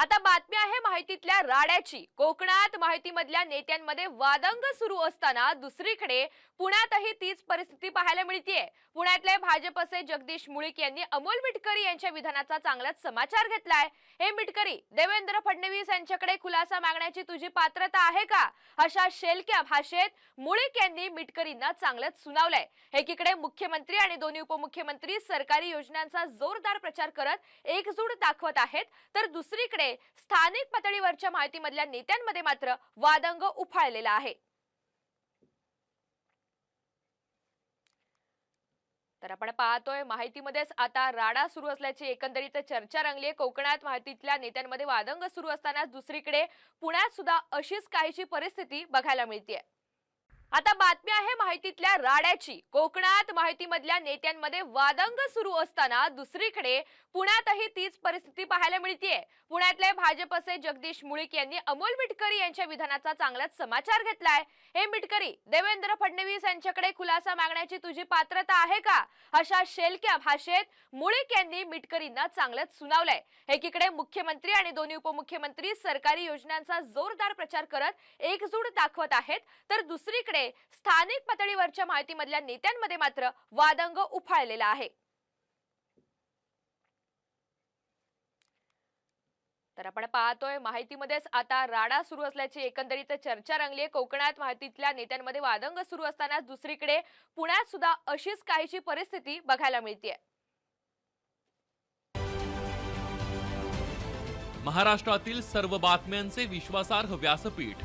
आता बातमी आहे माहितीतल्या राड्याची. कोकणात माहितीमधल्या नेत्यांमध्ये वादंग सुरू असताना दुसरीकडे पुण्यातही तीच परिस्थिती पाहायला मिळतीये. पुण्यातले भाजपचे जगदीश मुळीक यांनी अमोल मिटकरी यांच्या विधानाचा चांगलाच समाचार घेतलाय. हे मिटकरी देवेंद्र फडणवीस यांच्याकडे खुलासा मागण्याची तुझी पात्रता आहे का? अशा शेलक्या भाषेत मुळीक यांनी मिटकरींना चांगलंच सुनावलंय. एकीकडे मुख्यमंत्री आणि दोन्ही उपमुख्यमंत्री सरकारी योजनांचा जोरदार प्रचार करत एकजूट दाखवत आहेत तर दुसरीकडे स्थानिक पातळीवरच्या माहितीमधल्या नेत्यांमध्ये मात्र वादंग उफाळलेला आहे. तर आपण पाहतोय माहितीमध्येच आता राडा सुरू असल्याची एकंदरीत चर्चा रंगली आहे कोकणात माहितीतल्या नेत्यांमध्ये वादंग सुरू असताना दुसरीकडे पुण्यात सुद्धा अशीच काहीची परिस्थिती बघायला मिळते आता बातमी आहे माहितीतल्या राड्याची. कोकणात माहितीमधल्या नेत्यांमध्ये वादंग सुरू असताना दुसरीकडे पुण्यातही तीच परिस्थिती पाहायला मिळतीये. पुण्यातले भाजपचे जगदीश मुळीक यांनी अमोल मिटकरी यांच्या विधानाचा चांगलाच समाचार घेतलाय. हे मिटकरी देवेंद्र फडणवीस यांच्याकडे खुलासा मागण्याची तुझी पात्रता आहे का? अशा शेलक्या भाषेत मुळीक यांनी मिटकरींना चांगलंच सुनावलंय. एकीकडे मुख्यमंत्री आणि दोन्ही उपमुख्यमंत्री सरकारी योजनांचा जोरदार प्रचार करत एकजूट दाखवत आहेत तर दुसरीकडे स्थानिक पातळीवरच्या माहितीमधल्या नेत्यांमध्ये मात्र वादंग उफाळलेला आहे. तर आपण पाहतोय माहितीमध्येच आता राडा सुरू असल्याची एकंदरीत चर्चा रंगली आहे कोकणात माहितीतल्या नेत्यांमध्ये वादंग सुरू असताना दुसरीकडे पुण्यात सुद्धा अशीच काहीची परिस्थिती बघायला मिळतीये. महाराष्ट्रातील सर्व बातम्यांचे विश्वासार्ह व्यासपीठ.